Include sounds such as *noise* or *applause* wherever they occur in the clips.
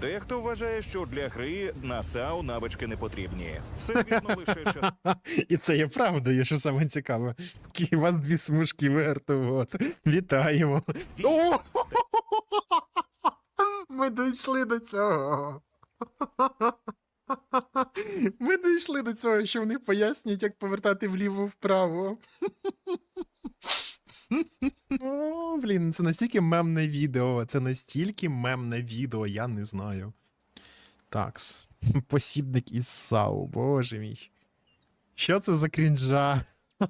Дехто вважає, що для гри на САУ навички не потрібні. Це вірно лише частина. *laughs* І це є правдою, що саме цікаве. Які у вас дві смужки вертовод. Вітаємо. О! *laughs* Ми дійшли до цього. *laughs* Ми дійшли до цього, що вони пояснюють, як повертати вліво-вправо. О, блін, це настільки мемне відео. Це настільки мемне відео, я не знаю. Такс. *laughs* Посібник із САУ, боже мій. Що це за крінжа? *laughs*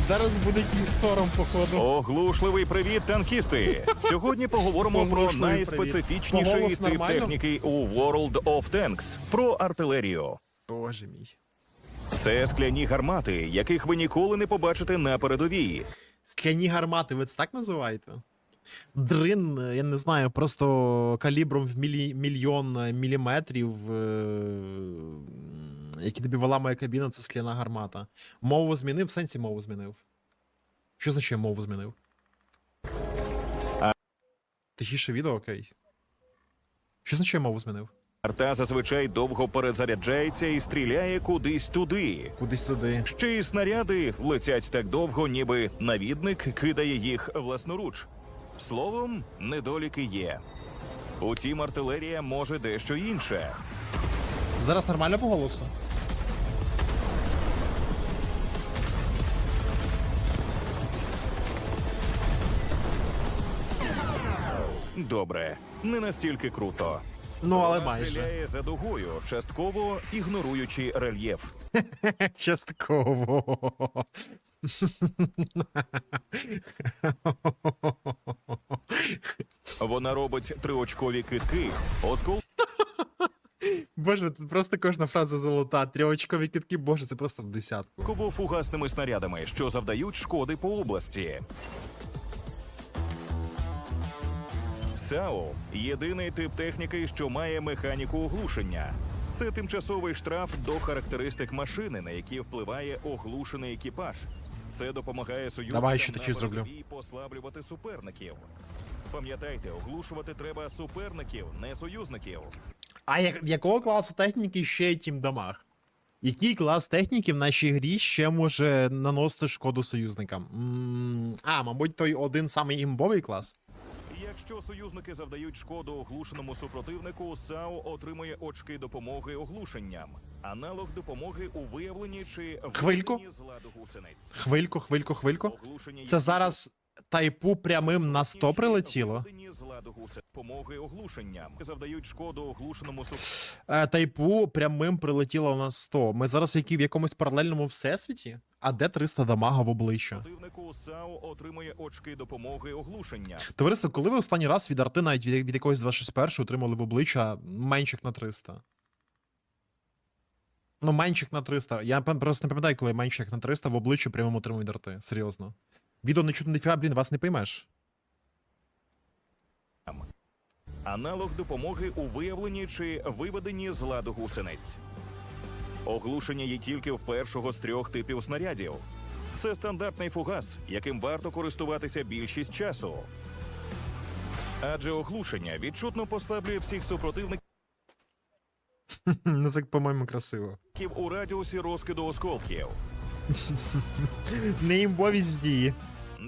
Зараз буде якийсь сором, походу. Оглушливий привіт, танкісти! Сьогодні поговоримо про Оглушливий найспецифічніший привіт. Голос тип нормально? техніки у World of Tanks – про артилерію. Боже мій. Це скляні гармати, яких ви ніколи не побачите на передовій. Скляні гармати, ви це так називаєте? Дрин, я не знаю, просто калібром в мілі... мільйон е, міліметрів, е... які тобі виламує кабіна, це скляна гармата. Мову змінив, в сенсі мову змінив. Що означає мову змінив? А- Тихіше відео, окей. Що означає мову змінив? Арта зазвичай довго перезаряджається і стріляє кудись туди. Кудись туди. Ще й снаряди летять так довго, ніби навідник кидає їх власноруч. Словом, недоліки є. Утім, артилерія може дещо інше. Зараз нормально по голосу? Добре, не настільки круто. Ну, але Вона майже. стріляє за дугою, частково ігноруючи рельєф. *laughs* Частково. Вона робить триочкові китки, оскол Боже, тут просто кожна фраза золота. Трьохочкові кітки, боже, це просто в десятку. фугасними снарядами, що завдають шкоди по області. САУ єдиний тип техніки, що має механіку оглушення. Це тимчасовий штраф до характеристик машини, на які впливає оглушений екіпаж. Це допомагає союзникам Давай, ще на такі зроблю. передовій послаблювати суперників. Пам'ятайте, оглушувати треба суперників, не союзників. А як, якого класу техніки ще й тім дамаг? Який клас техніки в нашій грі ще може наносити шкоду союзникам? м а, мабуть, той один самий імбовий клас. Якщо союзники завдають шкоду оглушеному супротивнику, САУ отримує очки допомоги оглушенням, аналог допомоги у виявленні чи Хвильку. з ладу гусениць. Хвильку, хвильку, хвилько. Оглушення Це зараз тайпу прямим на 100 прилетіло. Допомоги оглушенням завдають шкоду оглушеному. Е, тайпу прямим прилетіло на 100. Ми зараз які, в якомусь паралельному всесвіті? А де 300 дамага в обличчя? Противнику САУ отримує очки допомоги оглушення. Товариство, коли ви останній раз від арти навіть від, від якогось 261 отримали в обличчя меншик на 300? Ну, меншик на 300. Я просто не пам'ятаю, коли меншик на 300 в обличчя прямо отримав від арти. Серйозно. Відео не чутно ніфіга, блін, вас не поймеш. Аналог допомоги у виявленні чи виведенні з ладу гусениць. Оглушення є тільки в першого з трьох типів снарядів. Це стандартний фугас, яким варто користуватися більшість часу. Адже оглушення відчутно послаблює всіх супротивників *laughs* Ну, це, по-моєму, красиво. у радіусі розкиду осколків. Неімбовість в дії.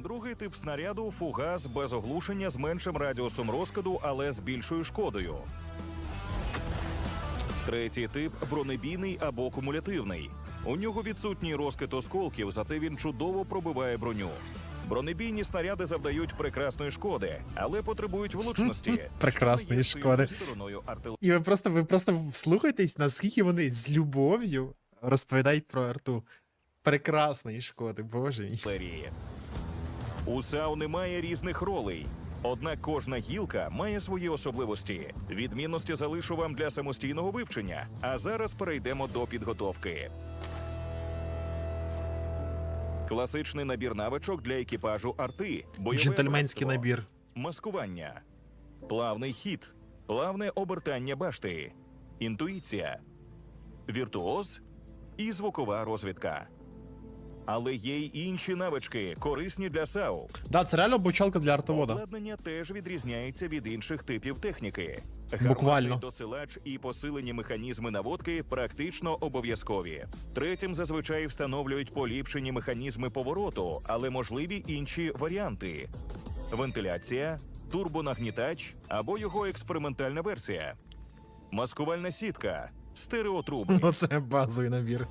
Другий тип снаряду фугас без оглушення з меншим радіусом розкиду, але з більшою шкодою. Третій тип бронебійний або кумулятивний. У нього відсутній розкид осколків, зате він чудово пробиває броню. Бронебійні снаряди завдають прекрасної шкоди, але потребують влучності. *laughs* Прекрасної шкоди. І ви просто, ви просто слухайтесь, наскільки вони з любов'ю розповідають про арту. Прекрасної шкоди, боже мій. артилерії. У САУ немає різних ролей. Однак кожна гілка має свої особливості. Відмінності залишу вам для самостійного вивчення. А зараз перейдемо до підготовки. Класичний набір навичок для екіпажу арти. Бойове Джентльменський братство, набір. Маскування, плавний хід, плавне обертання башти, інтуїція, віртуоз і звукова розвідка. Але є й інші навички, корисні для САУ. Да, це реально обучалка для артовода. Обладнання теж відрізняється від інших типів техніки. Буквально. Гарматний досилач і посилені механізми наводки практично обов'язкові. Третім зазвичай встановлюють поліпшені механізми повороту, але можливі інші варіанти: вентиляція, турбонагнітач або його експериментальна версія, маскувальна сітка, стереотруби. Оце базовий набір.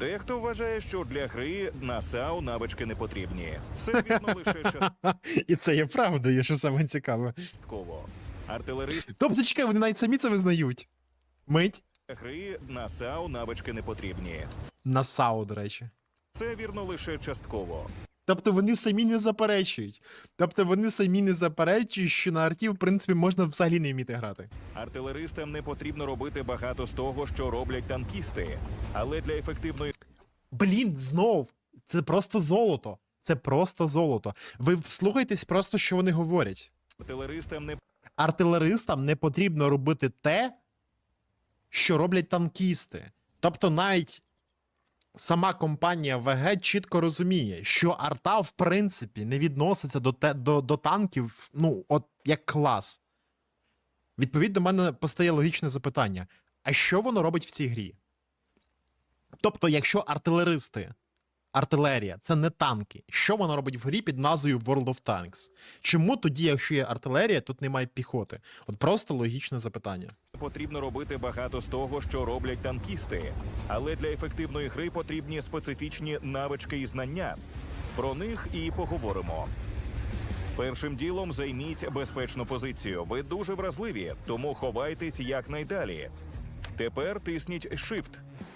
Дехто вважає, що для гри на САУ навички не потрібні. Це вірно лише *laughs* І це є правдою, що саме цікаве. частково. Артилеристи Тобто, чекай, вони навіть самі це визнають. Мить гри на САУ навички не потрібні. на САУ, до речі. Це вірно лише частково. Тобто вони самі не заперечують. Тобто вони самі не заперечують, що на арті, в принципі, можна взагалі не вміти грати. Артилеристам не потрібно робити багато з того, що роблять танкісти, але для ефективної Блін, знов, це просто золото. Це просто золото. Ви вслухайтесь просто, що вони говорять. артилеристам не Артилеристам не потрібно робити те, що роблять танкісти. Тобто, навіть сама компанія ВГ чітко розуміє, що арта, в принципі, не відноситься до, те, до, до танків, ну, от як клас. Відповідно, мене постає логічне запитання: а що воно робить в цій грі? Тобто, якщо артилеристи, артилерія це не танки, що вона робить в грі під назвою World of Tanks? Чому тоді, якщо є артилерія, тут немає піхоти? От просто логічне запитання. потрібно робити багато з того, що роблять танкісти, але для ефективної гри потрібні специфічні навички і знання. Про них і поговоримо. Першим ділом займіть безпечну позицію. Ви дуже вразливі, тому ховайтесь якнайдалі. Тепер тисніть Shift.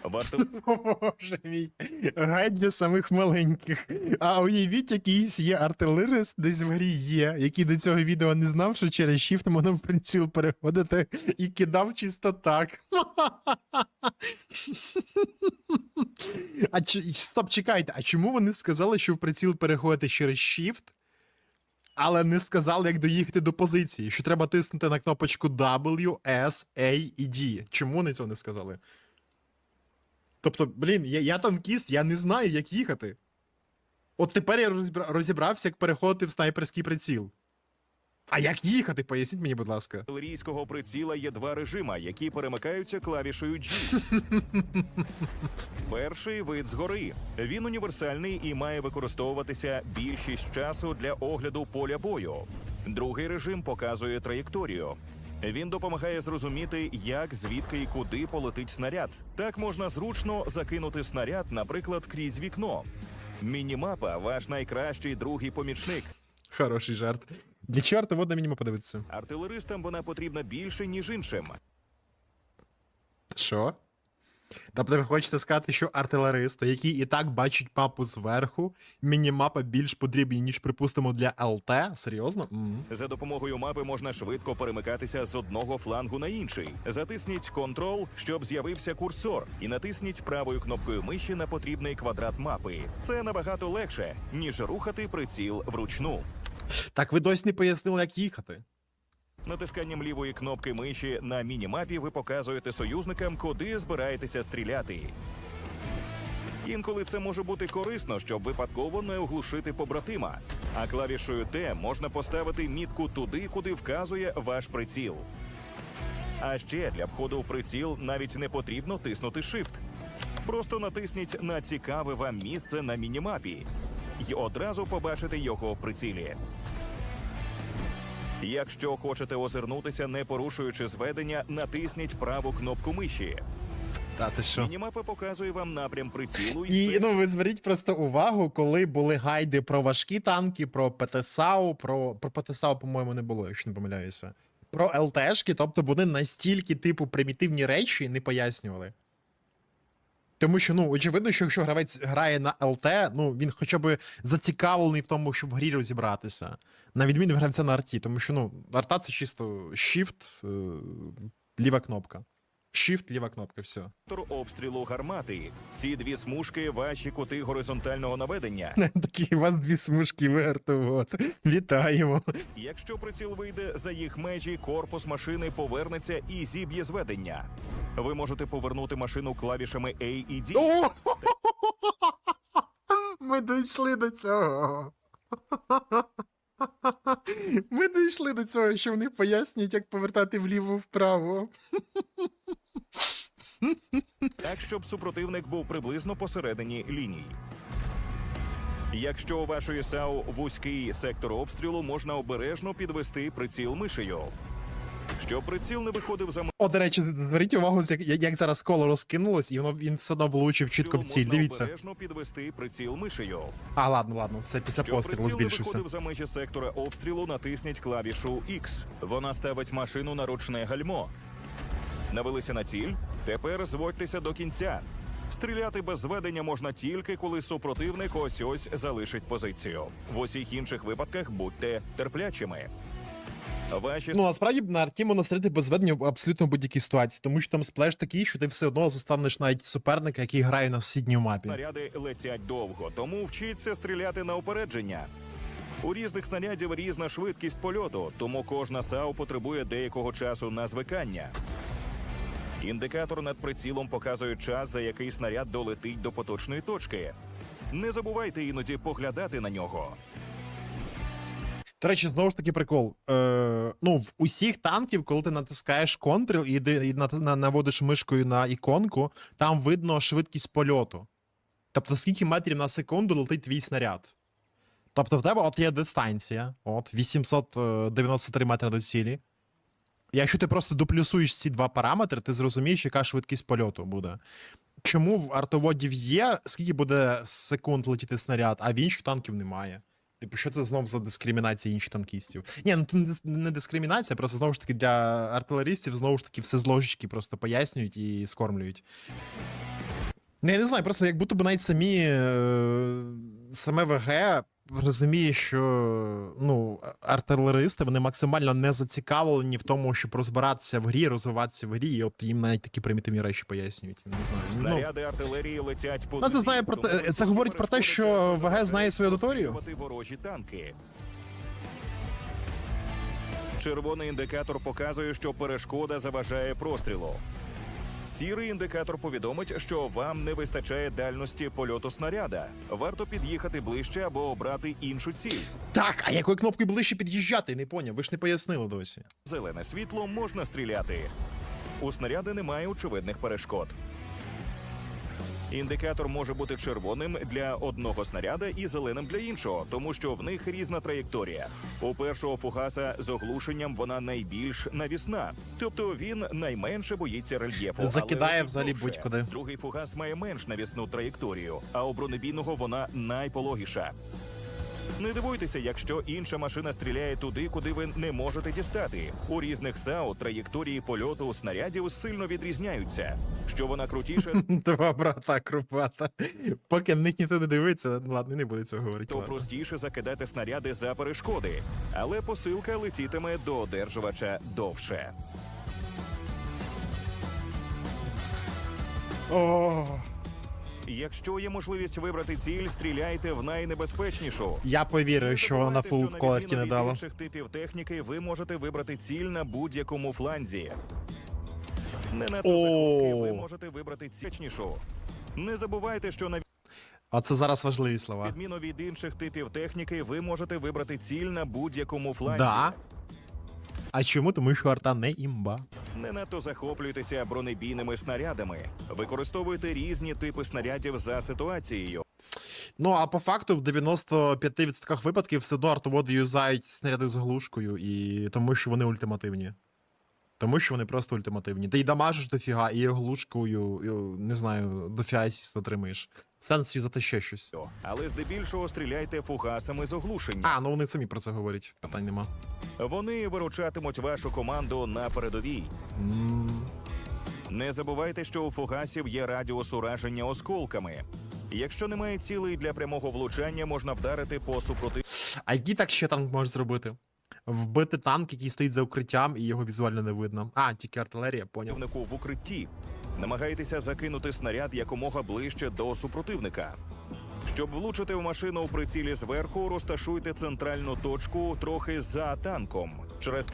В артил... *laughs* Боже мій, гайд для самих маленьких. А уявіть, якийсь є артилерист десь в грі є, який до цього відео не знав, що через shift можна в приціл переходити і кидав чисто так. *laughs* А чи- стоп, чекайте, а чому вони сказали, що в приціл переходити через shift, але не сказали, як доїхати до позиції, що треба тиснути на кнопочку W, S, A і D. Чому вони цього не сказали? Тобто, блін, я, я танкіст, я не знаю, як їхати. От тепер я розібрався, як переходити в снайперський приціл. А як їхати? Поясніть мені, будь ласка. артилерійського приціла є два режима, які перемикаються клавішею G. *laughs* Перший вид згори. Він універсальний і має використовуватися більшість часу для огляду поля бою. Другий режим показує траєкторію. Він допомагає зрозуміти, як, звідки і куди полетить снаряд. Так можна зручно закинути снаряд, наприклад, крізь вікно. Мінімапа ваш найкращий другий помічник. Хороший жарт. Для чорта водна мінімум подивитися. Артилеристам вона потрібна більше, ніж іншим. Що? Тобто ви хочете сказати, що артилеристи, які і так бачать мапу зверху, мінімапа більш потрібні, ніж, припустимо, для ЛТ? Серйозно? М. За допомогою мапи можна швидко перемикатися з одного флангу на інший. Затисніть Ctrl, щоб з'явився курсор, і натисніть правою кнопкою миші на потрібний квадрат мапи. Це набагато легше, ніж рухати приціл вручну. Так ви досі не пояснили, як їхати. Натисканням лівої кнопки миші на мінімапі ви показуєте союзникам, куди збираєтеся стріляти. Інколи це може бути корисно, щоб випадково не оглушити побратима. А клавішою Т можна поставити мітку туди, куди вказує ваш приціл. А ще для входу в приціл навіть не потрібно тиснути Shift. Просто натисніть на цікаве вам місце на мінімапі і одразу побачите його в прицілі. Якщо хочете озирнутися, не порушуючи зведення, натисніть праву кнопку миші. Та ти що? Мінімапа показує вам напрям прицілу і, І ну ви зверніть просто увагу, коли були гайди про важкі танки, про ПТСАУ, про, про ПТСАУ, по-моєму, не було, якщо не помиляюся. Про ЛТшки, тобто вони настільки, типу, примітивні речі не пояснювали. Тому що, ну, очевидно, що якщо гравець грає на ЛТ, ну він хоча б зацікавлений в тому, щоб в грі розібратися. На відміну гравця на арті, тому що ну, арта це чисто Shift, е, ліва кнопка. Shift, ліва кнопка, все. обстрілу гармати. Ці дві смужки ваші кути горизонтального наведення. *laughs* Такі у вас дві смужки вертовод. Вітаємо. Якщо приціл вийде за їх межі, корпус машини повернеться і зіб'є зведення. Ви можете повернути машину клавішами A і D. О! *laughs* Ми дійшли до цього. *laughs* Ми дійшли до цього, що вони пояснюють, як повертати вліво-вправо. Так, щоб супротивник був приблизно посередині ліній. Якщо у вашої САУ вузький сектор обстрілу, можна обережно підвести приціл мишею. Щоб приціл не виходив за О, до речі, зверніть увагу, як, як зараз коло розкинулось, і воно він все одно влучив чітко в ціль. Дивіться. обережно підвести приціл мишею. А, ладно, ладно, це після Щоб пострілу приціл не збільшився. виходив за межі сектора обстрілу, натисніть клавішу X. Вона ставить машину на ручне гальмо. Навелися на ціль. Тепер зводьтеся до кінця. Стріляти без зведення можна тільки, коли супротивник ось ось залишить позицію. В усіх інших випадках будьте терплячими. Ваші Ну, насправді на арті можна стріляти без зведення в абсолютно будь-якій ситуації, тому що там сплеш такий, що ти все одно застанеш навіть суперника, який грає на сусідній мапі. снаряди летять довго, тому вчіться стріляти на упередження. У різних снарядів різна швидкість польоту, тому кожна САУ потребує деякого часу на звикання. Індикатор над прицілом показує час, за який снаряд долетить до поточної точки. Не забувайте іноді поглядати на нього. До речі, знову ж таки прикол. Е, ну, в усіх танків, коли ти натискаєш Ctrl і, і наводиш мишкою на іконку, там видно швидкість польоту. Тобто, скільки метрів на секунду летить твій снаряд. Тобто, в тебе от є дистанція, от 893 метри до цілі. Якщо ти просто дуплюсуєш ці два параметри, ти зрозумієш, яка швидкість польоту буде. Чому в артоводів є, скільки буде секунд летіти снаряд, а в інших танків немає. Типу, що це знов за дискримінація інших танкістів? Ні, ну це не дискримінація, просто знову ж таки для артилеристів знову ж таки все з ложечки просто пояснюють і скормлюють. Ну, я не знаю, просто як будто б навіть самі е, саме ВГ розуміє, що ну, артилеристи вони максимально не зацікавлені в тому, щоб розбиратися в грі, розвиватися в грі, і от їм навіть такі примітивні речі пояснюють. Не знаю. Ну, Снаряди артилерії летять по Ну, це знає про те- це говорить про те, що ВГ знає свою аудиторію. ворожі танки. Червоний індикатор показує, що перешкода заважає прострілу. Сірий індикатор повідомить, що вам не вистачає дальності польоту снаряда. Варто під'їхати ближче або обрати іншу ціль. Так, а якою кнопкою ближче під'їжджати? Не поняв. Ви ж не пояснили досі. Зелене світло можна стріляти. У снаряди немає очевидних перешкод. Індикатор може бути червоним для одного снаряда і зеленим для іншого, тому що в них різна траєкторія. У першого фугаса з оглушенням вона найбільш навісна, тобто він найменше боїться рельєфу. Закидає але взагалі будь-куди. Другий фугас має менш навісну траєкторію, а у бронебійного вона найпологіша. Не дивуйтеся, якщо інша машина стріляє туди, куди ви не можете дістати. У різних САУ траєкторії польоту снарядів сильно відрізняються. Що вона крутіша, *laughs* Два брата крупата. Поки ніхто не дивиться, ладно, не буде цього говорити. то ладно. простіше закидати снаряди за перешкоди, але посилка летітиме до одержувача довше. О, Якщо є можливість вибрати ціль, стріляйте в найнебезпечнішу. я повірив, що вона на фул колерті не дала. інших типів техніки ви можете вибрати ціль на будь-якому фланзі. Не надто О. ви можете вибрати цічнішу. Не забувайте, що на А це зараз важливі слова. відміну від інших типів техніки, ви можете вибрати ціль на будь-якому фланзі. Да. А чому? Тому що арта не імба. Не надто захоплюйтеся бронебійними снарядами. Використовуйте різні типи снарядів за ситуацією. Ну, а по факту, в 95% випадків все одно артоводи юзають снаряди з глушкою, і тому що вони ультимативні. Тому що вони просто ультимативні. Ти й дамажиш дофіга, і глушкою, і, не знаю, дофіга сіст отримаєш. Сенс юзати ще щось. Але здебільшого стріляйте фугасами з оглушення. А, ну вони самі про це говорять. Питань нема. Вони виручатимуть вашу команду на передовій. М, Не забувайте, що у фугасів є радіус ураження осколками. Якщо немає цілей для прямого влучання, можна вдарити по супроти А який так ще танк може зробити? Вбити танк, який стоїть за укриттям, і його візуально не видно. А, тільки артилерія, поняв. в укритті. Намагайтеся закинути снаряд якомога ближче до супротивника. Щоб влучити в машину у прицілі зверху, розташуйте центральну точку трохи за танком через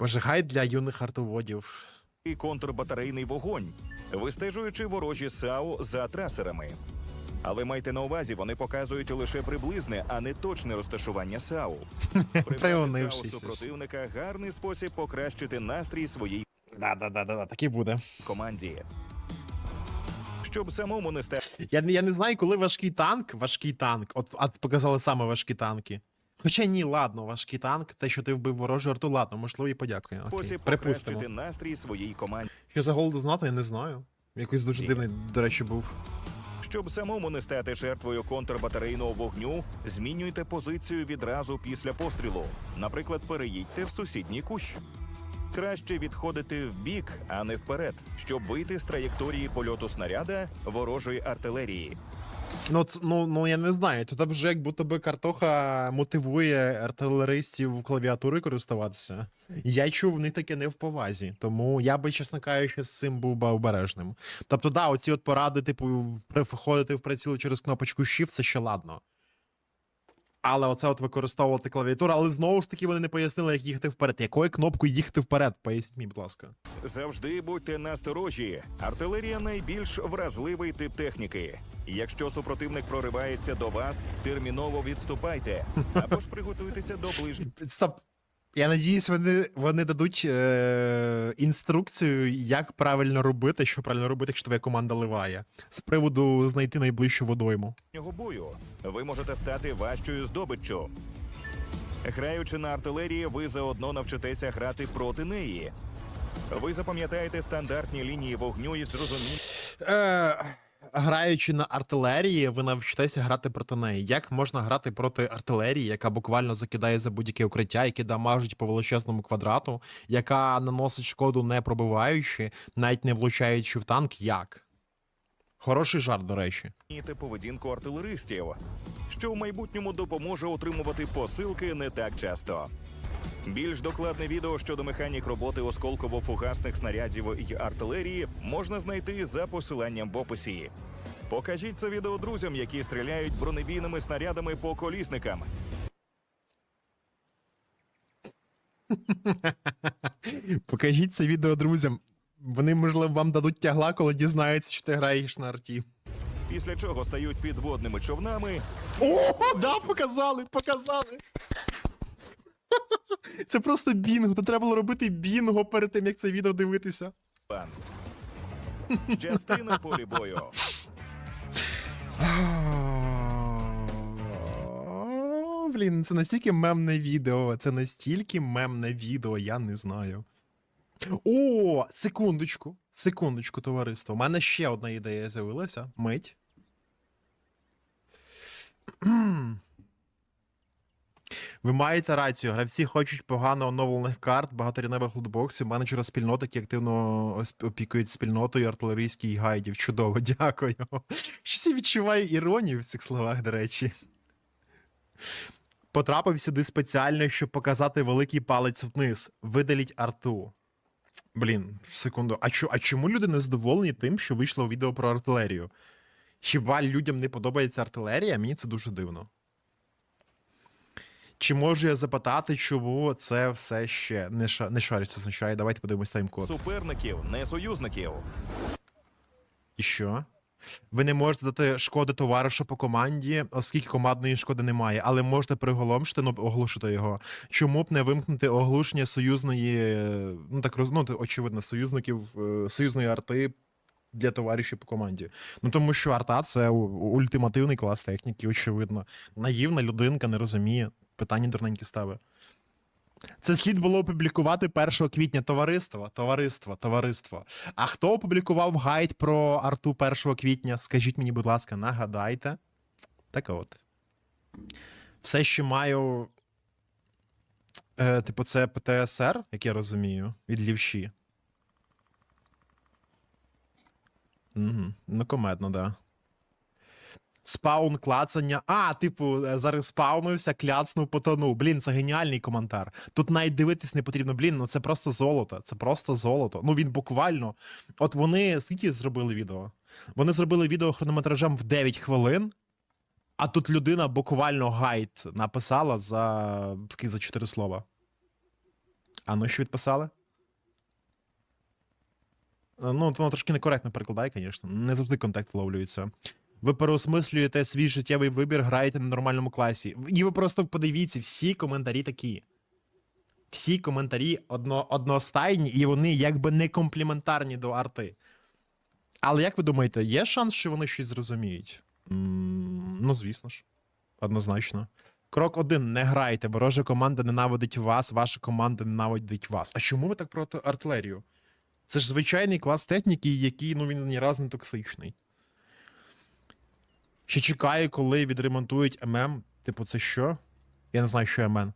Боже, гай для юних артоводів. третій контрбатарейний вогонь, вистежуючи ворожі САУ за трасерами. Але майте на увазі, вони показують лише приблизне, а не точне розташування САУ. *laughs* Прибрати САУ супротивника гарний спосіб покращити настрій своїй Да, да, да, да, да, так і буде. команді. Щоб самому не стати Я, не- я не знаю, коли важкий танк, важкий танк. От, от показали саме важкі танки. Хоча ні, ладно, важкий танк, те, що ти вбив ворожу арту, ладно, можливо, і подякую. Окей, спосіб припустимо. настрій своїй команді. Що за голоду знати, я не знаю. Якийсь дуже Ні. дивний, до речі, був. Щоб самому не стати жертвою контрбатарейного вогню, змінюйте позицію відразу після пострілу. Наприклад, переїдьте в сусідній кущ. Краще відходити в бік, а не вперед, щоб вийти з траєкторії польоту снаряда ворожої артилерії. Ну, ну, ну я не знаю. Тут вже як будто би картоха мотивує артилеристів клавіатури користуватися. Я чув, в них таке не в повазі. Тому я би, чесно кажучи, з цим був би обережним. Тобто, да, оці от поради, типу, в- входити в приціл через кнопочку Shift, це ще ладно. Але оце от використовувати клавіатуру, але знову ж таки вони не пояснили, як їхати вперед. Якою кнопкою їхати вперед? Поясніть мені, будь ласка. Завжди будьте насторожі. Артилерія найбільш вразливий тип техніки. Якщо супротивник проривається до вас, терміново відступайте *laughs* або ж приготуйтеся до ближнього. Я надіюсь, вони, вони дадуть е- інструкцію, як правильно робити, що правильно робити, якщо твоя команда ливає. З приводу знайти найближчу водойму. бою ви можете стати важчою здобиччю. Граючи на артилерії, ви заодно навчитеся грати проти неї. Ви запам'ятаєте стандартні лінії вогню і зрозумієте, Е- граючи на артилерії, ви навчитеся грати проти неї. Як можна грати проти артилерії, яка буквально закидає за будь-яке укриття, яке дамажить по величезному квадрату, яка наносить шкоду не пробиваючи, навіть не влучаючи в танк, як? Хороший жарт, до речі. поведінку артилеристів, що в майбутньому допоможе отримувати посилки не так часто. Більш докладне відео щодо механік роботи осколково-фугасних снарядів і артилерії можна знайти за посиланням в описі. Покажіть це відео друзям, які стріляють бронебійними снарядами по колісникам. *laughs* Покажіть це відео друзям. Вони, можливо, вам дадуть тягла, коли дізнаються, що ти граєш на арті. Після чого стають підводними човнами О, да, показали, показали. *laughs* Це просто бінго. Тут треба було робити бінго перед тим, як це відео дивитися. Пан. Частина полі бою. *laughs* Блін, це настільки мемне відео. Це настільки мемне відео, я не знаю. О, секундочку, секундочку, товариство. У мене ще одна ідея з'явилася. Мить. *clears throat* Ви маєте рацію, гравці хочуть погано оновлених карт, багаторівневих лутбоксів, менеджера спільноти, які активно опікують спільнотою артилерійських гайдів. Чудово, *laughs* дякую. Щось я відчуваю іронію в цих словах, до речі. Потрапив сюди спеціально, щоб показати великий палець вниз. Видаліть арту. Блін, секунду. А, чо, а чому люди не задоволені тим, що вийшло відео про артилерію? Хіба людям не подобається артилерія? Мені це дуже дивно. Чи можу я запитати, чому це все ще не, ша... не шарю, це означає? Давайте подивимось тайм-код. Суперників, не союзників. І що? Ви не можете дати шкоди товаришу по команді, оскільки командної шкоди немає, але можете приголомшити, ну оглушити його. Чому б не вимкнути оглушення союзної, ну так роз... ну, очевидно, союзників е, союзної арти для товаришів по команді? Ну тому що арта це ультимативний клас техніки, очевидно. Наївна людинка не розуміє. Питання дурненькі ставить. Це слід було опублікувати 1 квітня товариство, товариство, товариство. А хто опублікував гайд про арту 1 квітня? Скажіть мені, будь ласка, нагадайте. Так от. Все, що маю. Е, типу, це ПТСР, як я розумію, від лівші. Угу. Ну, комедно, да. Спаун клацання. А, типу, е, зареспаунився, кляцнув, потонув. Блін, це геніальний коментар. Тут навіть дивитись не потрібно. Блін, ну це просто золото. Це просто золото. Ну він буквально. От вони скільки зробили відео? Вони зробили відео хронометражем в 9 хвилин, а тут людина буквально гайд написала за скільки за 4 слова. А ну що відписали? Е, Ну, воно трошки некоректно перекладає, звісно. Не завжди контекст вловлюється. Ви переосмислюєте свій життєвий вибір, граєте на нормальному класі. І ви просто подивіться, всі коментарі такі. Всі коментарі одно, одностайні, і вони якби не компліментарні до арти. Але як ви думаєте, є шанс, що вони щось зрозуміють? М, ну, звісно ж. Однозначно. Крок один: не грайте. Ворожа команда ненавидить вас, ваша команда ненавидить вас. А чому ви так проти артилерію? Це ж звичайний клас техніки, який ну він ні разу не токсичний. Ще чекаю, коли відремонтують ММ. Типу, це що? Я не знаю, що ММ.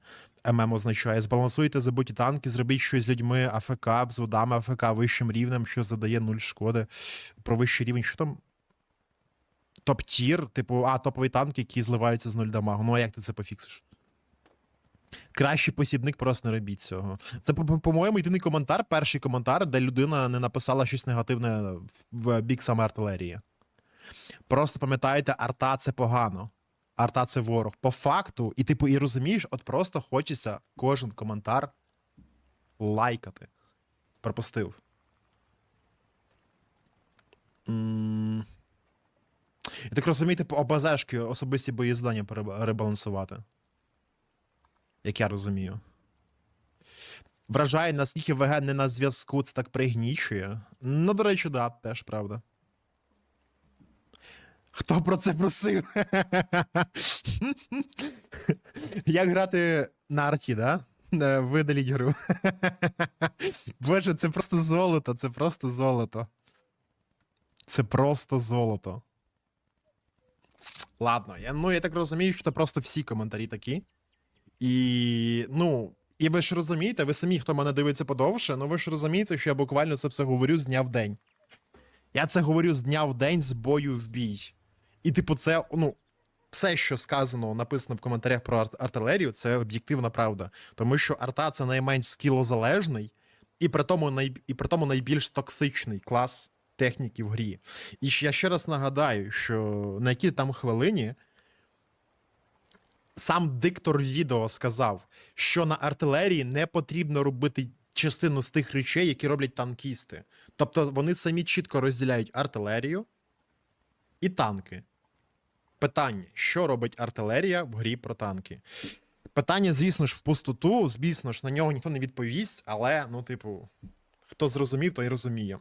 ММ означає. Збалансуйте забуті танки, зробіть щось з людьми АФК, з водами АФК вищим рівнем, що задає нуль шкоди. Про вищий рівень, що там? Топ-тір, типу, а, топовий танк, який зливаються з нуль дамагу. Ну а як ти це пофіксиш? Кращий посібник просто не робіть цього. Це, по- по-моєму, єдиний коментар, перший коментар, де людина не написала щось негативне в бік саме артилерії. Просто пам'ятайте, арта це погано. Арта це ворог. По факту, і типу, і розумієш, от просто хочеться кожен коментар лайкати. Пропустив. Я так розумію, типу, ОБЗшки особисті боєздання перебалансувати. Як я розумію. Вражає, наскільки ВГ не на зв'язку, це так пригнічує. Ну, до речі, да, теж правда. Хто про це просив? Як грати на арті, да? Е, Видаліть гру. Боже, це просто золото, це просто золото. Це просто золото. Ладно, я, ну я так розумію, що це просто всі коментарі такі. І, ну, і ви ж розумієте, ви самі, хто мене дивиться подовше, ну ви ж розумієте, що я буквально це все говорю з дня в день. Я це говорю з дня в день з бою в бій. І, типу, це, ну, все, що сказано, написано в коментарях про арт- артилерію, це об'єктивна правда. Тому що арта це найменш скілозалежний, і при тому, най... і при тому найбільш токсичний клас техніки в грі. І я ще раз нагадаю, що на якій там хвилині сам диктор відео сказав, що на артилерії не потрібно робити частину з тих речей, які роблять танкісти. Тобто вони самі чітко розділяють артилерію і танки. Питання: що робить артилерія в грі про танки? Питання, звісно ж, в пустоту, звісно ж, на нього ніхто не відповість, але, ну, типу, хто зрозумів, той розуміє.